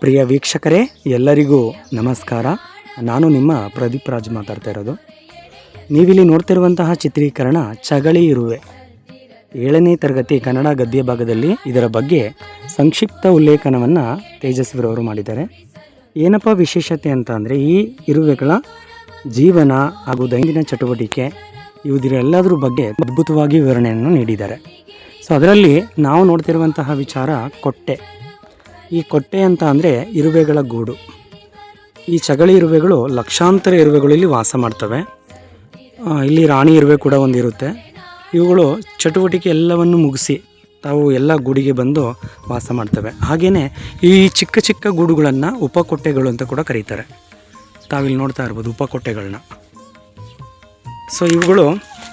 ಪ್ರಿಯ ವೀಕ್ಷಕರೇ, ಎಲ್ಲರಿಗೂ ನಮಸ್ಕಾರ. ನಾನು ನಿಮ್ಮ ಪ್ರದೀಪ್ ರಾಜ್ ಮಾತಾಡ್ತಾ ಇರೋದು. ನೀವಿಲ್ಲಿ ನೋಡ್ತಿರುವಂತಹ ಚಿತ್ರೀಕರಣ ಚಗಳಿ ಇರುವೆ. ಏಳನೇ ತರಗತಿ ಕನ್ನಡ ಗದ್ಯ ಭಾಗದಲ್ಲಿ ಇದರ ಬಗ್ಗೆ ಸಂಕ್ಷಿಪ್ತ ಉಲ್ಲೇಖನವನ್ನು ತೇಜಸ್ವಿರವರು ಮಾಡಿದ್ದಾರೆ. ಏನಪ್ಪ ವಿಶೇಷತೆ ಅಂತ ಅಂದರೆ, ಈ ಇರುವೆಗಳ ಜೀವನ ಹಾಗೂ ದೈನಂದಿನ ಚಟುವಟಿಕೆ ಇವುದಿರೆಲ್ಲದರ ಬಗ್ಗೆ ಅದ್ಭುತವಾಗಿ ವಿವರಣೆಯನ್ನು ನೀಡಿದ್ದಾರೆ. ಸೊ ಅದರಲ್ಲಿ ನಾವು ನೋಡ್ತಿರುವಂತಹ ವಿಚಾರ ಕೊಟ್ಟೆ. ಈ ಕೊಟ್ಟೆ ಅಂತ ಅಂದರೆ ಇರುವೆಗಳ ಗೂಡು. ಈ ಚಗಳಿ ಇರುವೆಗಳು ಲಕ್ಷಾಂತರ ಇರುವೆಗಳು ಇಲ್ಲಿ ವಾಸ ಮಾಡ್ತವೆ. ಇಲ್ಲಿ ರಾಣಿ ಇರುವೆ ಕೂಡ ಒಂದಿರುತ್ತೆ. ಇವುಗಳು ಚಟುವಟಿಕೆ ಎಲ್ಲವನ್ನು ಮುಗಿಸಿ ತಾವು ಎಲ್ಲ ಗೂಡಿಗೆ ಬಂದು ವಾಸ ಮಾಡ್ತವೆ. ಹಾಗೆಯೇ ಈ ಚಿಕ್ಕ ಚಿಕ್ಕ ಗೂಡುಗಳನ್ನು ಉಪಕೊಟ್ಟೆಗಳು ಅಂತ ಕೂಡ ಕರೀತಾರೆ. ತಾವಿಲ್ಲಿ ನೋಡ್ತಾ ಇರ್ಬೋದು ಉಪಕೊಟ್ಟೆಗಳನ್ನ ಸೊ ಇವುಗಳು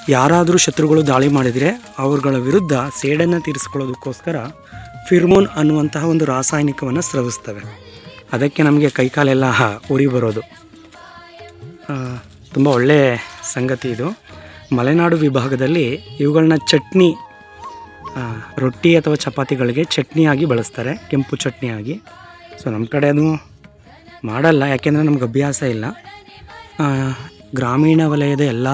ಯಾರಾದರೂ ಶತ್ರುಗಳು ದಾಳಿ ಮಾಡಿದರೆ ಅವರುಗಳ ವಿರುದ್ಧ ಸೇಡನ್ನು ತೀರಿಸ್ಕೊಳ್ಳೋದಕ್ಕೋಸ್ಕರ ಫಿರ್ಮೋನ್ ಅನ್ನುವಂತಹ ಒಂದು ರಾಸಾಯನಿಕವನ್ನು ಸ್ರವಿಸ್ತವೆ. ಅದಕ್ಕೆ ನಮಗೆ ಕೈಕಾಲೆಲ್ಲ ಉರಿ ಬರೋದು. ತುಂಬ ಒಳ್ಳೆಯ ಸಂಗತಿ ಇದು. ಮಲೆನಾಡು ವಿಭಾಗದಲ್ಲಿ ಇವುಗಳನ್ನ ಚಟ್ನಿ ರೊಟ್ಟಿ ಅಥವಾ ಚಪಾತಿಗಳಿಗೆ ಚಟ್ನಿಯಾಗಿ ಬಳಸ್ತಾರೆ, ಕೆಂಪು ಚಟ್ನಿಯಾಗಿ. ಸೊ ನಮ್ಮ ಕಡೆ ಅದು ಮಾಡಲ್ಲ, ಯಾಕೆಂದರೆ ನಮ್ಗೆ ಅಭ್ಯಾಸ ಇಲ್ಲ. ಗ್ರಾಮೀಣ ವಲಯದ ಎಲ್ಲ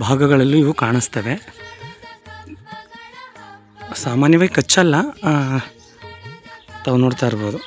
ಭಾಗಗಳಲ್ಲೂ ಇವು ಕಾಣಿಸ್ತವೆ. ಸಾಮಾನ್ಯವಾಗಿ ಕಚ್ಚಲ್ಲ ತಾವು ನೋಡ್ತಾ ಇರ್ಬೋದು.